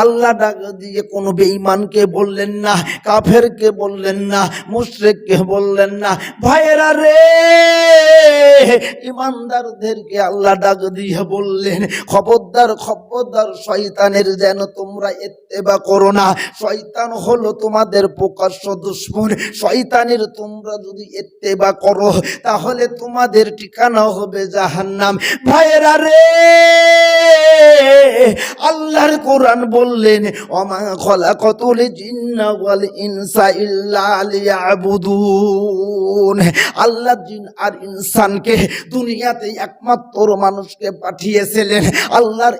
আল্লাহ ডাক দিয়ে কোনো বেঈমানকে বললেন না, কাফেরকে বললেন না, মুশরিককে বললেন না। ভাইয়েরা রে, ইমানদারদেরকে আল্লাহ ডাক দিয়ে বললেন, খবরদার খবরদার, শয়তানের যেন তোমরা এত্তেবা করো না। শয়তান হলো তোমাদের প্রকাশ্য দুশ্মন। শয়তানের তোমরা যদি এত্তেবা করো, তাহলে তোমাদের ঠিকানা হবে জাহান্নাম। ভাইয়েরা রে আল্লাহর কোরআন বললেন অমা খলাকতুল জিন্না ওয়াল ইনসা ইল্লা লিয়াবুদুন। আল্লাহ জিন আর ইনসানকে দুনিয়াতে একমাত্র মানুষকে পাঠিয়েছিলেন। আল্লাহর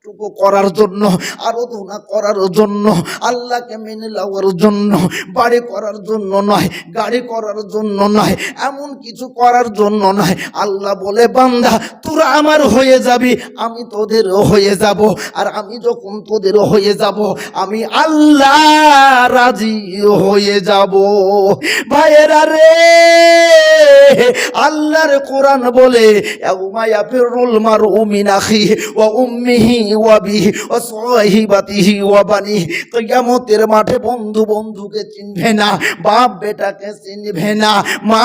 এবাদতটুকু করার জন্য আরও আরাধনা করার জন্য, আল্লাহকে মেনে নেওয়ার জন্য, বাড়ি করার জন্য নয়, গাড়ি করার জন্য নয়, এমন কিছু করার জন্য নয়। আল্লাহ বলে, বান্দা, তোরা আমার হয়ে যাবি, আমি তোদের হয়ে যাব। আর আমি যখন তোদের হয়ে যাব, আমি আল্লাহ রাজি হয়ে যাব। ভাইয়েরা রে! আল্লাহর কোরআন বলে, ইয়াউমা ইয়াফিরুল মারউ মিন আখিহি ওয়া উম্মিহি ওয়া বিহি ওয়া সাহিবাতিহি ওয়া বানিহি। কিয়ামতের মাঠে বন্ধু বন্ধুকে চিনবে না, বাপ বেটাকে চিনবে না, মা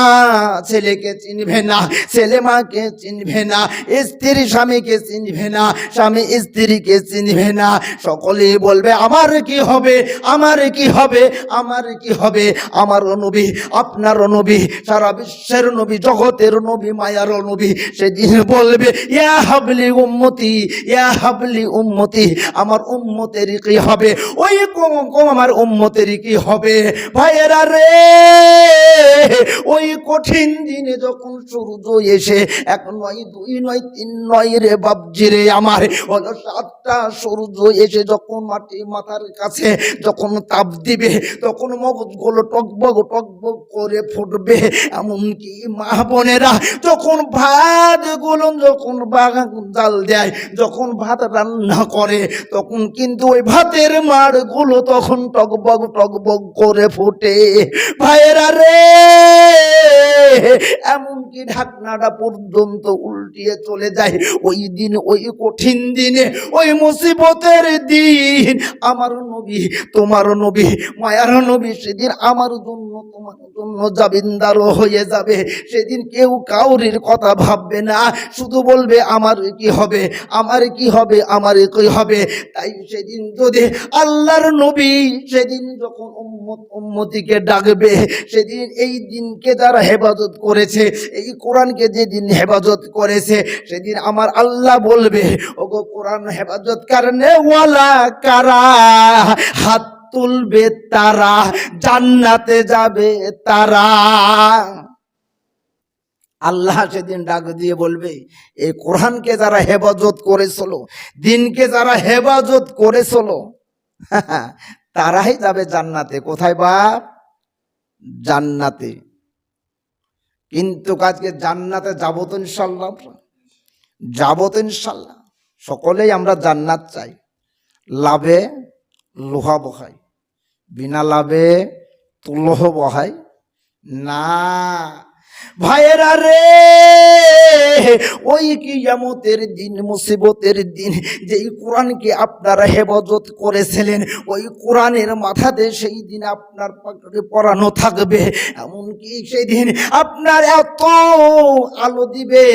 ছেলেকে চিনবে না, ছেলে মাকে চিনবে না, স্ত্রী স্বামীকে চিনবে না, স্বামী স্ত্রীকে চিনবে না। সকলেই বলবে, আমার কি হবে? আমার কি হবে? আমার কি হবে? আমার নবী, আপনার নবী, সারা বিশ্বের নবী জগতের নবী, মায়ার নবী, সেদিন বলবে, ইয়া হাবলি উম্মতি, ইয়া হাবলি উম্মতি, আমার উম্মতের কি হবে? ওই কম কম আমার উম্মতের কি হবে? ভাইয়েরা রে, ওই কঠিন দিনে যখন সূর্য এসে, এক নয়, দুই নয়, তিন নয় রে বাবজি রে আমার হলো সাতটা সূর্য এসে যখন মাটি মাথার কাছে যখন তাপ দিবে, তখন মগজগুলো টকবগ টকবগ করে ফুটবে, এমনকি মা বোনেরা, যখন ভাতগুলো যখন জাল দেয়, যখন ভাত রান্না করে, তখন কিন্তু ওই ভাতের মাড়গুলো তখন টকবগ টকবগ করে ফুটে। ভাইয়েরা রে, এমনকি ঢাকনাটা পর্যন্ত উল্টিয়ে চলে যায়। ওই দিন, ওই কঠিন দিনে, ওই মুসিবতের দিন, আমার নবী, তোমার নবী, মায়ার নবী, সেদিন আমার জন্য, তোমার জন্য জাবিন্দার হয়ে যাবে। সেদিন কেউ কাউরির কথা ভাববে না। শুধু বলবে, আমার কি হবে? আমার কি হবে? আমার কি হবে? তাই সেদিন যদি আল্লাহর নবী সেদিন যখন উম্মত উম্মতিকে ডাকবে, সেদিন এই দিনকে যারা হেফাজত করেছে, এই কোরআনকে যেদিন হেফাজত করেছে, সেদিন আমার আল্লাহ বলবে, ওগো কোরআন হেফাজত কারণে ওয়ালা কারা? হাত তুলবে তারা, জান্নাতে যাবে তারা। আল্লাহ সেদিন ডাক দিয়ে বলবে, এই কোরআনকে যারা হেফাজত করে করেছিল, দিনকে যারা হেফাজত করে করেছিল, তারাই যাবে জান্নাতে। কোথায় বাপ? জান্নাতে। কিন্তু আজকে জান্নাতে যাব তো ইনশাল্লাহ যাব তো ইনশাল্লাহ সকলেই আমরা জান্নাত চাই। লাভে লোহা বহাই। বিনা লাভে তুলহ বহাই। না ভাইয়েরা রে, ওই কিয়ামতের দিন, মুসিবতের দিন, যেই কোরআনকে আপনারা হেফাজত করেছিলেন, ওই কোরআনের মাথাতে সেই দিন আপনার পাকড়ে পরানো থাকবে। এমনকি সেদিন আপনার এত আলো দিবে,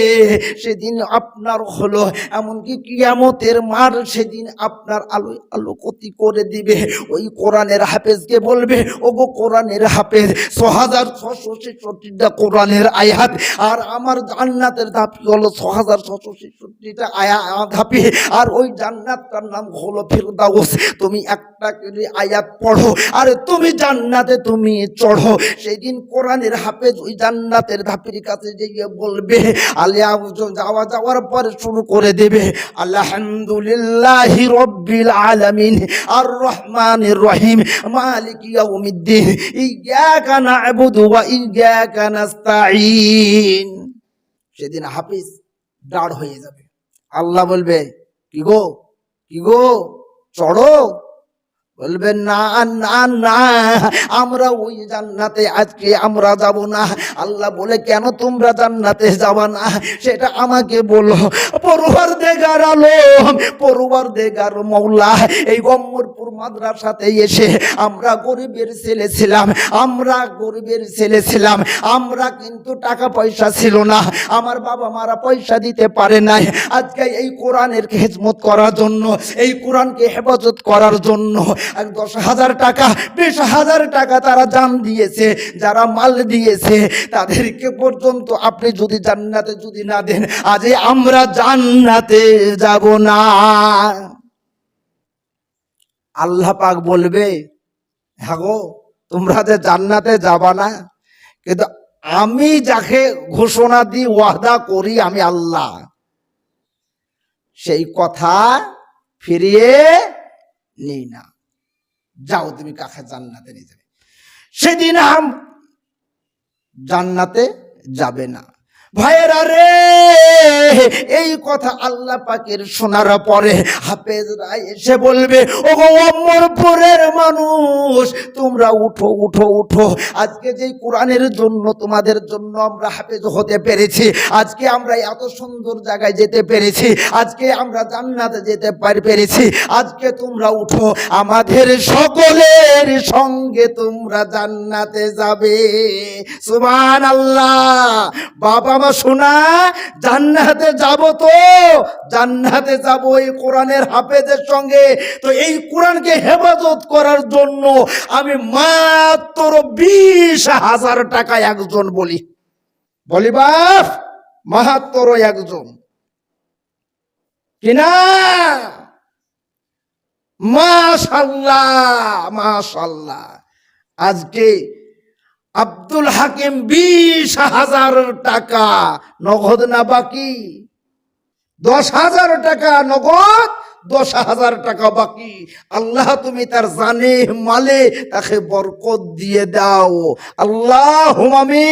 সেদিন আপনার হলো, এমনকি কিয়ামতের মার সেদিন আপনার আলো আলোকতি করে দিবে। ওই কোরআনের হাফেজকে বলবে, ওগো কোরআনের হাফেজ ছ হাজার ছশো ছেষট্টিটা কোরআনের আয়াত। আর আমার জান্নাতের ধাপি হলো ছ হাজার ছশো ছেষট্টিটা আয়া ধাপি আর ওই জান্নাতটার নাম হলো ফেরদাউস। তুমি একটা আয়াত পড়ো, আর তুমি জান্নাতে তুমি চড়ো। সেদিন কোরআনের হাফেজ ওই জান্নাতের ধাপির কাছে গিয়ে বলবে আলিয়া যাওয়া যাওয়ার পরে শুরু করে দেবে, আলহামদুলিল্লাহ রব্বিল আলামিন আর রহমানির রহিম মালিক ইয়াউমিদ্দিন ইয়াকা না'বুদু ওয়া ইয়াকা নাস্তাঈন। সেদিন হাফিজ দাঁড় হয়ে যাবে। আল্লাহ বলবে, কি গো? কি গো? চড়ো? বলবেন, না না না, আমরা ওই জান্নাতে আজকে আমরা যাব না। আল্লাহ বলে, কেন তোমরা জান্নাতে যাবা না? সেটা আমাকে বলো। পরুয়ার দেগার আলো পরুয়ার দেগার মৌলা, এই গম্বরপুর মাদ্রাসাতে এসে আমরা গরিবের ছেলে ছিলাম, আমরা গরিবের ছেলে ছিলাম, আমরা কিন্তু টাকা পয়সা ছিল না, আমার বাবা মারা পয়সা দিতে পারে নাই। আজকে এই কোরআনের খেজমত করার জন্য, এই কোরআনকে হেফাজত করার জন্য দশ হাজার টাকা, বিশ হাজার টাকা তারা জান দিয়েছে, যারা মাল দিয়েছে, তাদেরকে পর্যন্ত আপনি যদি জান্নাতে যদি না দেন, আজ আমরা জান্নাতে যাব না। আল্লাহ পাক বলবে হ্যাঁ গো, তোমরা যে জান্নাতে যাবা না, কিন্তু আমি যাকে ঘোষণা দিই, ওয়াদা করি আমি আল্লাহ। সেই কথা ফিরিয়ে নেই না। যাও তুমি কাকে জান্নাতে নিয়ে যাবে। সেদিন আম জান্নাতে যাবে না। ভাইয়েরা রে, এই কথা আল্লাহ পাকের শোনার পরে হাফেজরা এসে বলবে ও অমরপুরের মানুষ তোমরা উঠো উঠো উঠো। আজকে যে কোরআনের জন্য তোমাদের জন্য আমরা হাফেজ হতে পেরেছি, আজকে আমরা এত সুন্দর জায়গায় যেতে পেরেছি, আজকে আমরা জান্নাতে যেতে পার- পেরেছি, আজকে তোমরা উঠো, আমাদের সকলের সঙ্গে তোমরা জান্নাতে যাবে। সুবহান আল্লাহ বাবা মা, শোনা, জান্নাতে যাব তো, জান্নাতে যাব এই কোরআনের হাফেজের সঙ্গে। তো এই কোরআনকে হেফাজত করার জন্য আমি মাত্র বিশ হাজার টাকা একজন বলি। বলি বাপ, মাহাত্তর একজন। কিনা মাশাল্লাহ মাশাল্লাহ। আজকে আব্দুল হাকিম বিশ হাজার টাকা, নগদ না বাকি? দশ হাজার টাকা নগদ দশ হাজার টাকা বাকি। আল্লাহ, তুমি তার জানে মালে তাকে বরকত দিয়ে দাও। আল্লাহ হুমামি